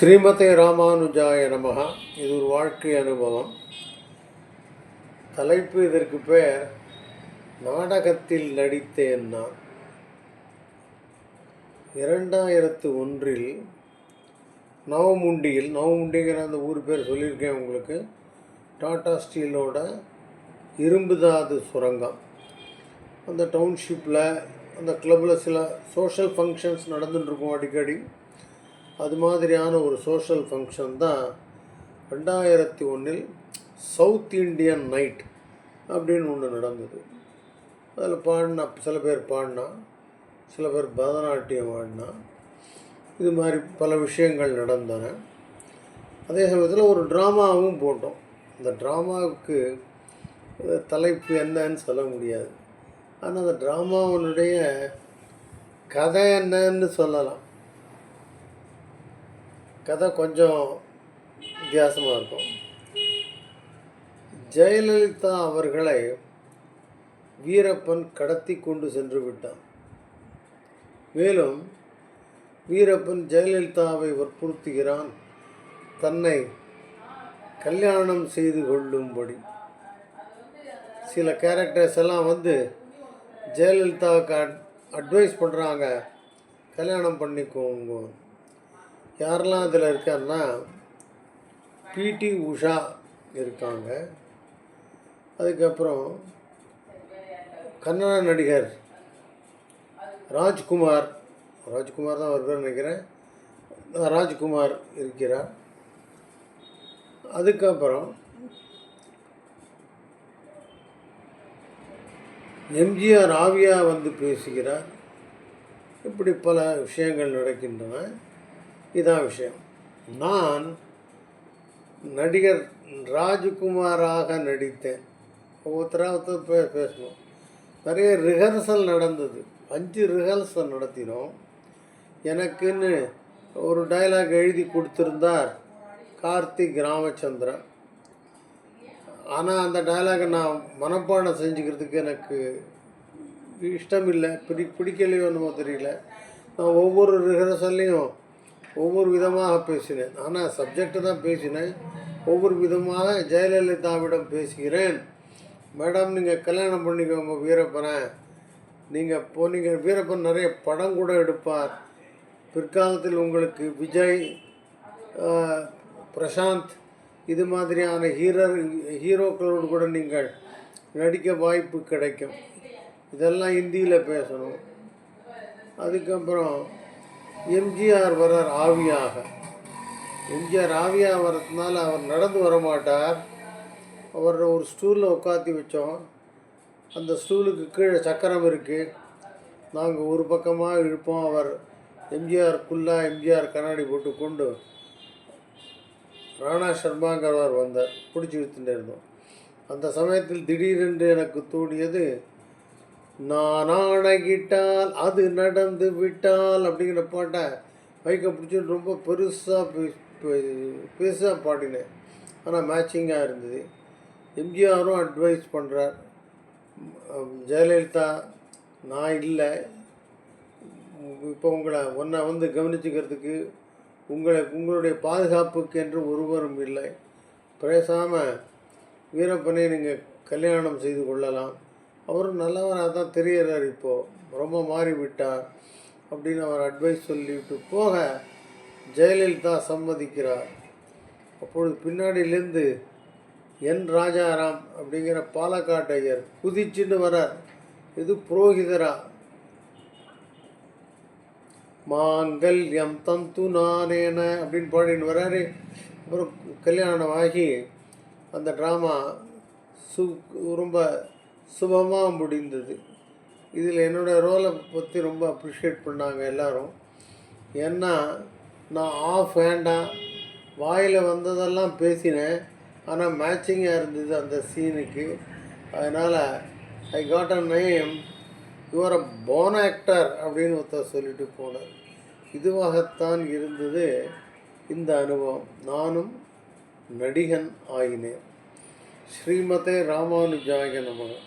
ஸ்ரீமதே ராமானுஜாய நமகா இது ஒரு வாழ்க்கை அனுபவம். தலைப்பு இதற்கு பெயர் நாடகத்தில் நடித்தேன் நான் இரண்டாயிரத்து ஒன்றில் நவமுண்டியில் நவமுண்டிங்கிற அந்த ஊர் பேர் சொல்லியிருக்கேன் உங்களுக்கு டாடா ஸ்டீலோட இரும்புதாது சுரங்கம். அந்த டவுன்ஷிப்பில் அந்த கிளப்பில் சில சோஷியல் ஃபங்க்ஷன்ஸ் நடந்துட்டுருக்கும் அடிக்கடி. அது மாதிரியான ஒரு சோஷியல் ஃபங்க்ஷன் தான் ரெண்டாயிரத்தி ஒன்றில் சவுத் இண்டியன் நைட் அப்படின்னு ஒன்று நடந்தது. அதில் பாடினா சில பேர் பாடினா சில பேர் பரதநாட்டியம் ஆடினா இது மாதிரி பல விஷயங்கள் நடந்தன. அதே சமயத்தில் ஒரு ட்ராமாவும் போட்டோம். அந்த ட்ராமாவுக்கு தலைப்பு என்னன்னு சொல்ல முடியாது. ஆனால் அந்த ட்ராமாவினுடைய கதை என்னன்னு சொல்லலாம். கதை கொஞ்சம் வித்தியாசமாக இருக்கும். ஜெயலலிதா அவர்களை வீரப்பன் கடத்தி கொண்டு சென்று விட்டான். மேலும் வீரப்பன் ஜெயலலிதாவை வற்புறுத்துகிறான். தன்னை கல்யாணம் செய்து கொள்ளும்படி. சில கேரக்டர்ஸ் எல்லாம் வந்து ஜெயலலிதாவுக்கு அட் அட்வைஸ் பண்ணுறாங்க கல்யாணம் பண்ணிக்கோங்க யாரெல்லாம் அதில் இருக்காருன்னா பிடி உஷா இருக்காங்க. அதுக்கப்புறம் கன்னட நடிகர் ராஜ்குமார் ராஜ்குமார் தான் அவர் நினைக்கிறேன். ராஜ்குமார் இருக்கிறார். அதுக்கப்புறம் எம்ஜிஆர் ஆவியா வந்து பேசுகிறார். இப்படி பல விஷயங்கள் நடக்கின்றன. இதான் விஷயம். நான் நடிகர் ராஜ்குமாராக நடித்தேன். ஒவ்வொருத்தராக ஒருத்தர் பே பேசணும். நிறைய ரிஹர்சல் நடந்தது. அஞ்சு ரிஹர்சல் நடத்தினோம். எனக்குன்னு ஒரு டைலாக் எழுதி கொடுத்துருந்தார் கார்த்திக் ராமச்சந்திரன். ஆனால் அந்த டைலாகை நான் மனப்பாடம் செஞ்சுக்கிறதுக்கு எனக்கு இஷ்டம் இல்லை பிடி பிடிக்கலையோ என்னமோ தெரியல. நான் ஒவ்வொரு ரிஹர்சல்லையும் ஒவ்வொரு விதமாக பேசினேன். ஆனால் சப்ஜெக்டை தான் பேசினேன். ஒவ்வொரு விதமாக ஜெயலலிதாவிடம் பேசுகிறேன். மேடம் நீங்கள் கல்யாணம் பண்ணிக்கோங்க வீரப்பனை. நீங்கள் போனீங்க. வீரப்பன் நிறைய படம் கூட எடுப்பார். பிற்காலத்தில் உங்களுக்கு விஜய் பிரசாந்த் இது மாதிரியான ஹீரோ ஹீரோக்களோடு கூட நீங்கள் நடிக்க வாய்ப்பு கிடைக்கும். இதெல்லாம் ஹிந்தியில் பேசணும். அதுக்கப்புறம் எம்ஜிஆர் வரார் ஆவியாக. எம்ஜிஆர் ஆவியாக வரதுனால அவர் நடந்து வர மாட்டார் அவர் ஒரு ஸ்டூலில் உட்காத்தி வச்சோம். அந்த ஸ்டூலுக்கு கீழே சக்கரம் இருக்குது நாங்கள் ஒரு பக்கமாக இழுப்போம். அவர் எம்ஜிஆர் குல்லா எம்ஜிஆர் கண்ணாடி போட்டு கொண்டு ராணா சர்மாங்கிறவர் வந்தார். பிடிச்சி இழுத்துட்டு இருந்தோம். அந்த சமயத்தில் திடீரென்று எனக்கு தோணியது நான் ஆணையிட்டால் அது நடந்து விட்டால் அப்படிங்கிற பாட்டை பைக்கை பிடிச்சிட்டு ரொம்ப பெருசாக பெருசாக பாடினேன். ஆனால் மேட்சிங்காக இருந்தது. எம்ஜிஆரும் அட்வைஸ் பண்ணுறார் ஜெயலலிதா நான் இல்லை. இப்போ உங்களை ஒன்றை வந்து கவனிச்சுக்கிறதுக்கு உங்களை உங்களுடைய பாதுகாப்புக்கு என்று ஒருவரும் இல்லை. பேசாமல் வீரப்பனை நீங்கள் கல்யாணம் செய்து கொள்ளலாம். அவரும் நல்லவராக தான் தெரிகிறார் இப்போது ரொம்ப மாறிவிட்டார் அப்படின்னு அவர் அட்வைஸ் சொல்லிவிட்டு போக ஜெயலலிதா சம்மதிக்கிறார். அப்பொழுது பின்னாடியிலேருந்து என் ராஜாராம் அப்படிங்கிற பாலக்காட்டையர் குதிச்சுன்னு வரார் இது புரோகிதரா? மாங்கல்யம் தந்து நானேன அப்படின்னு பாடின்னு வராரு அப்புறம் கல்யாணம் ஆகி அந்த ட்ராமா சு ரொம்ப சுபமாக முடிந்தது. இதில் என்னோடய ரோலை பற்றி ரொம்ப அப்ரிஷியேட் பண்ணாங்க எல்லோரும். ஏன்னா நான் ஆஃப் ஹேண்டாக வாயில் வந்ததெல்லாம் பேசினேன். ஆனால் மேட்சிங்காக இருந்தது அந்த சீனுக்கு அதனால் I got a name your a phone actor அப்படின்னு ஒருத்தர் சொல்லிட்டு போனார். இதுவாகத்தான் இருந்தது இந்த அனுபவம். நானும் நடிகன் ஆகினேன். ஸ்ரீமதே ராமானுஜாய நமகன்